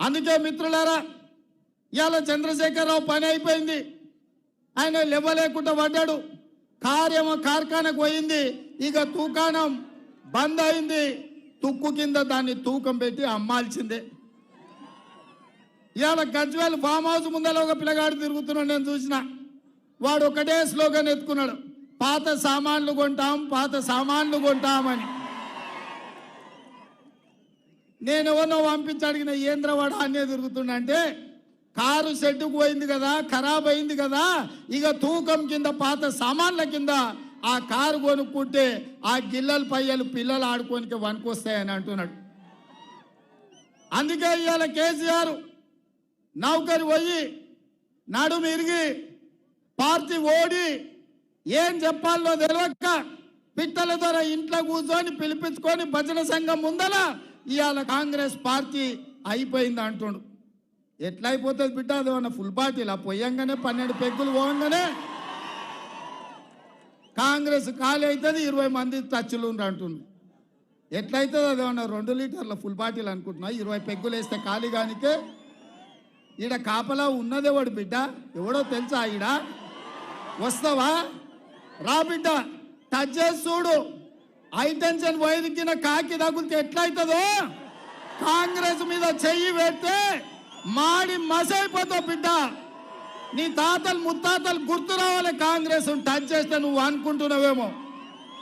అందుకే మిత్రులారా ఇవాళ చంద్రశేఖరరావు పని అయిపోయింది. ఆయన లేవలేకుండా పడ్డాడు. కార్యము కార్ఖానకు పోయింది. ఇక తూకాణం బంద్ అయింది తుక్కు కింద దాన్ని తూకం పెట్టి అమ్మాల్సిందే. ఇవాళ గజ్వేల్ ఫామ్ హౌస్ ముందర ఒక పిల్లగాడు తిరుగుతున్నాడు నేను చూసిన. వాడు ఒకటే స్లోగన్ ఎత్తుకున్నాడు. పాత సామాన్లు కొంటాం పాత సామాన్లు కొంటామని. నేను ఎవరినో పంపించి అడిగిన ఏంద్రవాడ అనే తిరుగుతుండంటే అంటే కారు షెడ్డుకు పోయింది కదా ఖరాబ్ అయింది కదా ఇక తూకం కింద పాత సామాన్ల కింద ఆ కారు కొనుక్కుంటే ఆ గిల్లల పయ్యలు పిల్లలు ఆడుకోనికి వనుకొస్తాయని అంటున్నాడు. అందుకే ఇవాళ కేసీఆర్ నౌకరి పోయి నడుము ఇరిగి పార్టీ ఓడి ఏం చెప్పాలో తెలియక పిట్టల ద్వారా ఇంట్లో కూర్చొని పిలిపించుకొని భజన సంఘం ముందల ఇవాళ కాంగ్రెస్ పార్టీ అయిపోయింది అంటుండు. ఎట్లా అయిపోతుంది బిడ్డ? అది మన ఫుల్ పార్టీలా? పోయంగానే పన్నెండు పెగ్గులు పోగానే కాంగ్రెస్ ఖాళీ అవుతుంది ఇరవై మంది టచ్లు ఉండ్రు అంటుండు. ఎట్లయితుంది అది ఏమన్నా రెండు లీటర్ల ఫుల్ బాటిల్ అనుకుంటున్నా? ఇరవై పెగ్గులు వేస్తే ఖాళీ కానికే ఈడ కాపలా ఉన్నదేవాడు బిడ్డ. ఎవడో తెలుసా ఈడ? వస్తావా? రా బిడ్డ. టచ్ చేసి చూడు. హైటెన్షన్ వైర్ కింద కాకి తగులితే ఎట్లయితుందో? కాంగ్రెస్ మీద చెయ్యి పెడితే మాడి మసైపోతావు బిడ్డ. నీ తాతలు ముత్తాతలు గుర్తు రావాలి కాంగ్రెస్ టచ్ చేస్తే నువ్వు అనుకుంటున్నావేమో.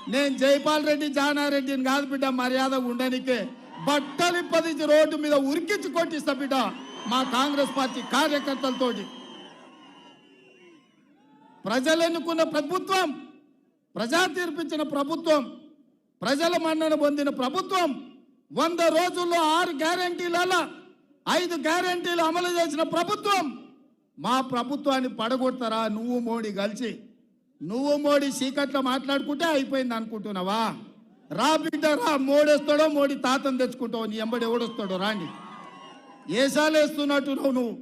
నేను జైపాల్ రెడ్డి జానారెడ్డిని కాదు బిడ్డ మర్యాద ఉండనికే బట్టలు పదించి రోడ్డు మీద ఉరికించి కొట్టిస్తా బిడ్డ. మా కాంగ్రెస్ పార్టీ కార్యకర్తలతోటి. ప్రజలు ఎన్నుకున్న ప్రభుత్వం ప్రజా తీర్పించిన ప్రభుత్వం ప్రజల మన్నన పొందిన ప్రభుత్వం వంద రోజుల్లో ఆరు గ్యారంటీలలో ఐదు గ్యారంటీలు అమలు చేసిన ప్రభుత్వం. మా ప్రభుత్వాన్ని పడగొడతారా నువ్వు మోడీ కలిసి? నువ్వు మోడీ సీకట్లో మాట్లాడుకుంటే అయిపోయింది అనుకుంటున్నావా? రా బిడ్డ రా. మోడేస్తాడో మోడీ తాతను తెచ్చుకుంటావు నీ ఎంబడి ఎవడొస్తాడో రాండి. ఏసాలేస్తున్నట్టు నువ్వు.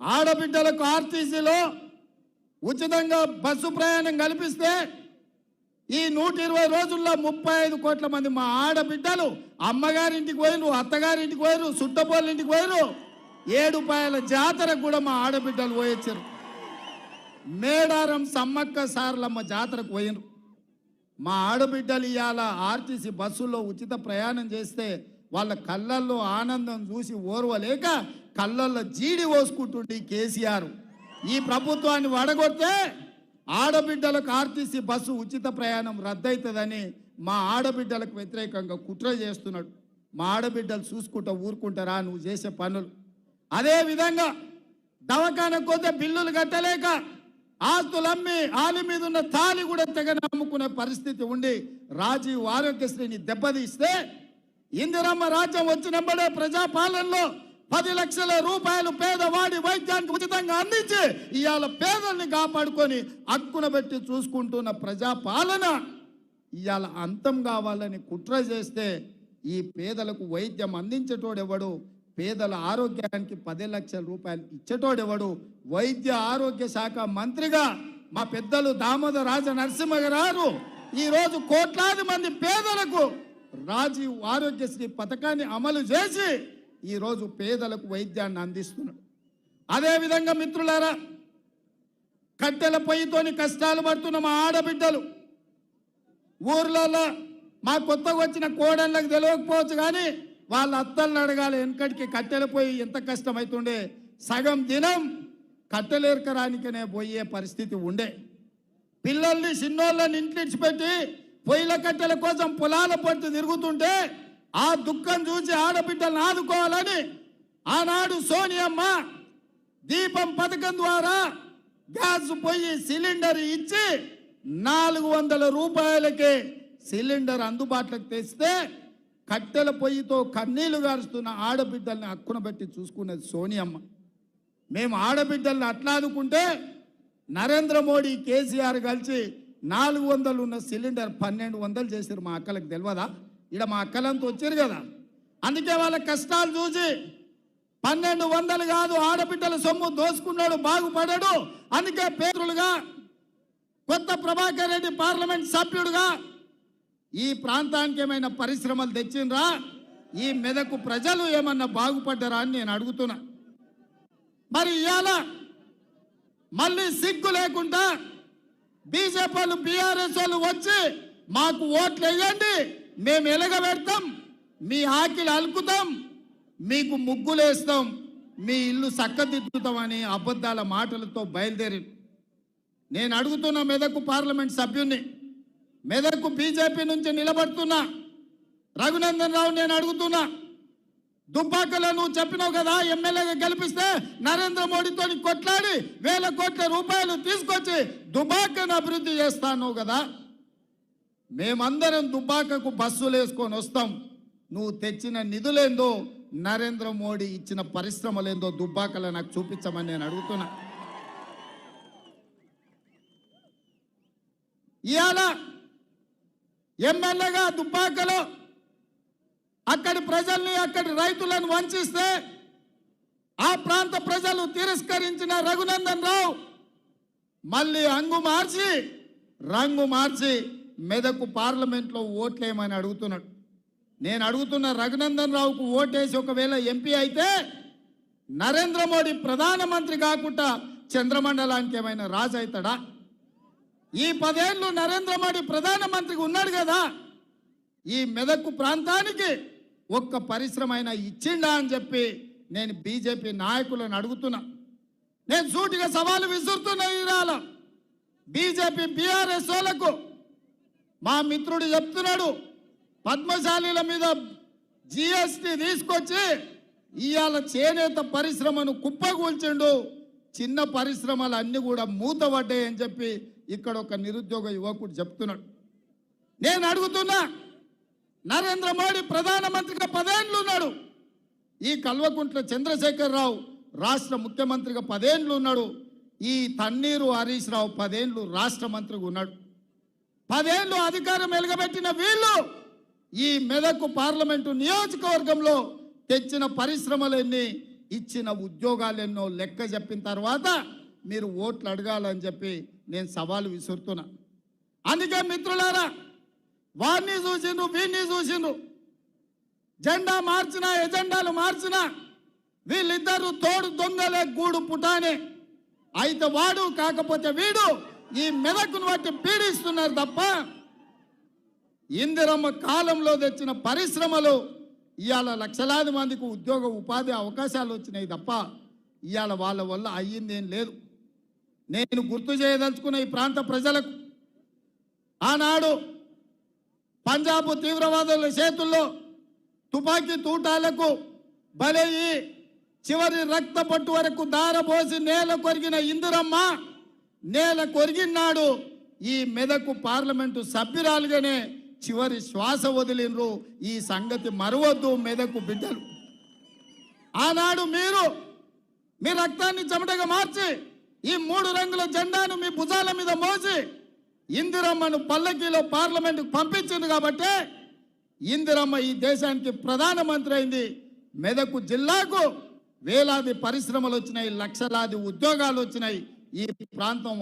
ఆడబిడ్డలకు ఆర్టీసీలో ఉచితంగా బస్సు ప్రయాణం కల్పిస్తే ఈ నూట ఇరవై రోజుల్లో ముప్పై ఐదు కోట్ల మంది మా ఆడబిడ్డలు అమ్మగారింటికి పోయిరు అత్తగారింటికి పోయిరు సుట్టపోళ్ళింటికి పోయిరు ఏడుపాయల జాతరకు కూడా మా ఆడబిడ్డలు పోయొచ్చారు. మేడారం సమ్మక్క సార్లమ్మ జాతరకు పోయినరు మా ఆడబిడ్డలు ఇవాళ ఆర్టీసీ బస్సుల్లో ఉచిత ప్రయాణం చేస్తే వాళ్ళ కళ్ళల్లో ఆనందం చూసి ఓర్వలేక కళ్ళల్లో జీడి పోసుకుంటుండే కేసీఆర్. ఈ ప్రభుత్వాన్ని వడగొడితే ఆడబిడ్డలకు ఆర్టీసీ బస్సు ఉచిత ప్రయాణం రద్దవుతుందని మా ఆడబిడ్డలకు వ్యతిరేకంగా కుట్ర చేస్తున్నాడు. మా ఆడబిడ్డలు చూసుకుంటా ఊరుకుంటారా? నువ్వు చేసే పనులు. అదే విధంగా దవాఖానకు బిల్లులు కట్టలేక ఆస్తులు అమ్మి ఆలి మీద ఉన్న తాలి కూడా తెగ నమ్ముకునే పరిస్థితి ఉండి రాజీవ్ ఆరోగ్యశ్రీని దెబ్బతీస్తే ఇందిరమ్మ రాజ్యం వచ్చినప్పుడే ప్రజాపాలనలో పది లక్షల రూపాయలు పేదవాడి వైద్యానికి ఉచితంగా అందించి ఇవాళ పేదల్ని కాపాడుకొని అక్కున పెట్టి చూసుకుంటున్న ప్రజాపాలన ఇవాళ అంతం కావాలని కుట్ర చేస్తే ఈ పేదలకు వైద్యం అందించేటోడెవడు? పేదల ఆరోగ్యానికి పది లక్షల రూపాయలు ఇచ్చేటోడెవడు? వైద్య ఆరోగ్య శాఖ మంత్రిగా మా పెద్దలు దామోదర రాజ నరసింహ గారు ఈరోజు కోట్లాది మంది పేదలకు రాజీవ్ ఆరోగ్యశ్రీ పథకాన్ని అమలు చేసి ఈరోజు పేదలకు వైద్యాన్ని అందిస్తున్నాడు. అదేవిధంగా మిత్రులారా కట్టెల పొయ్యితోని కష్టాలు పడుతున్న మా ఆడబిడ్డలు ఊర్లలో మా కొత్తగా వచ్చిన కోడళ్ళకి తెలియకపోవచ్చు కానీ వాళ్ళ అత్తల్ని అడగాలి వెనకటికి కట్టెల పోయి ఎంత కష్టమవుతుండే సగం దినం కట్టెలేరకరానికనే పోయే పరిస్థితి ఉండే. పిల్లల్ని చిన్నోళ్ళని ఇంటికి పొయ్యిల కట్టెల కోసం పొలాల పట్టు తిరుగుతుంటే ఆ దుఃఖం చూసి ఆడబిడ్డలను ఆదుకోవాలని ఆనాడు సోనియమ్మ దీపం పథకం ద్వారా గ్యాస్ పొయ్యి సిలిండర్ ఇచ్చి నాలుగు వందల రూపాయలకే సిలిండర్ అందుబాటులోకి తెస్తే కట్టెల పొయ్యితో కన్నీళ్ళు గారుస్తున్న ఆడబిడ్డల్ని అక్కున పెట్టి చూసుకునేది సోనియమ్మ. మేము ఆడబిడ్డల్ని అట్లా ఆదుకుంటే నరేంద్ర మోడీ కేసీఆర్ కలిసి నాలుగు వందలు ఉన్న సిలిండర్ పన్నెండు వందలు చేశారు మా అక్కలకు తెలియదా? ఇక్కడ మా అక్కలంతా వచ్చారు కదా. అందుకే వాళ్ళ కష్టాలు చూసి పన్నెండు వందలు కాదు ఆడబిడ్డల సొమ్ము దోసుకున్నాడు బాగుపడాడు. అందుకే పేదలుగా కొత్త ప్రభాకర్ రెడ్డి పార్లమెంట్ సభ్యుడుగా ఈ ప్రాంతానికి ఏమైనా పరిశ్రమలు తెచ్చిండ్రా? ఈ మెదకు ప్రజలు ఏమన్నా బాగుపడ్డారా అని నేను అడుగుతున్నా. మరి ఇవాళ మళ్ళీ సిగ్గు లేకుండా బీజేపీ వాళ్ళు బీఆర్ఎస్ వాళ్ళు వచ్చి మాకు ఓట్లు వేయండి మేము ఎలగబెడతాం మీ ఆకిలు అలుకుతాం మీకు ముగ్గులేస్తాం మీ ఇల్లు చక్కదిద్దుతామని అబద్ధాల మాటలతో బయలుదేరి. నేను అడుగుతున్న మెదకు పార్లమెంట్ సభ్యుణ్ణి మెదకు బీజేపీ నుంచి నిలబడుతున్నా రఘునందన్ రావు నేను అడుగుతున్నా. దుబ్బాకలో నువ్వు చెప్పినావు కదా ఎమ్మెల్యేగా గెలిపిస్తే నరేంద్ర మోడీతో కొట్లాడి వేల కోట్ల రూపాయలు తీసుకొచ్చి దుబాకను అభివృద్ధి చేస్తాను కదా. మేమందరం దుబ్బాకకు బస్సులు వేసుకొని వస్తాం. నువ్వు తెచ్చిన నిధులేందో నరేంద్ర మోడీ ఇచ్చిన పరిశ్రమలేందో దుబ్బాకలో నాకు చూపించమని నేను అడుగుతున్నా. ఇవాళ ఎమ్మెల్యేగా దుబ్బాకలో అక్కడి ప్రజల్ని అక్కడి రైతులను వంచిస్తే ఆ ప్రాంత ప్రజలు తిరస్కరించిన రఘునందన్ రావు మళ్ళీ అంగు మార్చి రంగు మార్చి మెదకు పార్లమెంట్లో ఓట్లేమని అడుగుతున్నాడు. నేను అడుగుతున్న రఘునందన్ రావుకు ఓటేసి ఒకవేళ ఎంపీ అయితే నరేంద్ర మోడీ ప్రధానమంత్రి కాకుండా చంద్రమండలానికి ఏమైనా రాజు అవుతాడా? ఈ పదేళ్ళు నరేంద్ర మోడీ ప్రధానమంత్రికి ఉన్నాడు కదా ఈ మెదకు ప్రాంతానికి ఒక్క పరిశ్రమ అయినా ఇచ్చిండా అని చెప్పి నేను బీజేపీ నాయకులను అడుగుతున్నా. నేను సూటిగా సవాలు విసురుతున్నా ఈరాల బీజేపీ బీఆర్ఎస్ వాళ్ళకు మా మిత్రుడు చెప్తున్నాడు పద్మశాలీల మీద జిఎస్టి తీసుకొచ్చి ఇవాళ చేనేత పరిశ్రమను కుప్పకూల్చిండు. చిన్న పరిశ్రమలు అన్ని కూడా మూతపడ్డాయి అని చెప్పి ఇక్కడ ఒక నిరుద్యోగ యువకుడు చెప్తున్నాడు. నేను అడుగుతున్నా నరేంద్ర మోడీ ప్రధానమంత్రిగా పదేండ్లు ఉన్నాడు ఈ కల్వకుంట్ల చంద్రశేఖరరావు రాష్ట్ర ముఖ్యమంత్రిగా పదేండ్లు ఉన్నాడు ఈ తన్నీరు హరీష్ రావు పదేండ్లు రాష్ట్ర మంత్రిగా ఉన్నాడు. పదేండ్లు అధికారం వెలగబెట్టిన వీళ్ళు ఈ మెదకు పార్లమెంటు నియోజకవర్గంలో తెచ్చిన పరిశ్రమలెన్ని ఇచ్చిన ఉద్యోగాలెన్నో లెక్క చెప్పిన తర్వాత మీరు ఓట్లు అడగాలని చెప్పి నేను సవాలు విసురుతున్నా. అందుకే మిత్రులారా వారిని చూసిండు వీరిని చూసిండు. జెండా మార్చిన ఎజెండాలు మార్చిన వీళ్ళిద్దరు తోడు దొంగలే గూడు పుటానే. అయితే వాడు కాకపోతే వీడు ఈ మెదకును బట్టి పీడిస్తున్నారు తప్ప ఇందిరమ్మ కాలంలో తెచ్చిన పరిశ్రమలు ఇవాళ లక్షలాది మందికి ఉద్యోగ ఉపాధి అవకాశాలు వచ్చినాయి తప్ప ఇవాళ వాళ్ళ వల్ల అయ్యిందేం లేదు. నేను గుర్తు చేయదలుచుకున్న ఈ ప్రాంత ప్రజలకు ఆనాడు పంజాబ్ తీవ్రవాదుల చేతుల్లో తుపాకీ తూటాలకు బలయ్యి చివరి రక్త పట్టు వరకు దారపోసి నేల కొరిగిన ఇందిరమ్మ నేల కొరిగినాడు ఈ మెదకు పార్లమెంటు సభ్యురాలుగానే చివరి శ్వాస వదిలినరు ఈ సంగతి మరవద్దు మెదకు బిడ్డలు. ఆనాడు మీరు మీ రక్తాన్ని చెమటగా మార్చి ఈ మూడు రంగుల జెండాను మీ భుజాల మీద మోసి ఇందిరమ్మను పల్లకీలో పార్లమెంటుకు పంపించింది కాబట్టి ఇందిరమ్మ ఈ దేశానికి ప్రధానమంత్రి అయింది. మెదకు జిల్లాకు వేలాది పరిశ్రమలు వచ్చినాయి లక్షలాది ఉద్యోగాలు వచ్చినాయి. ఈ ప్రాంతం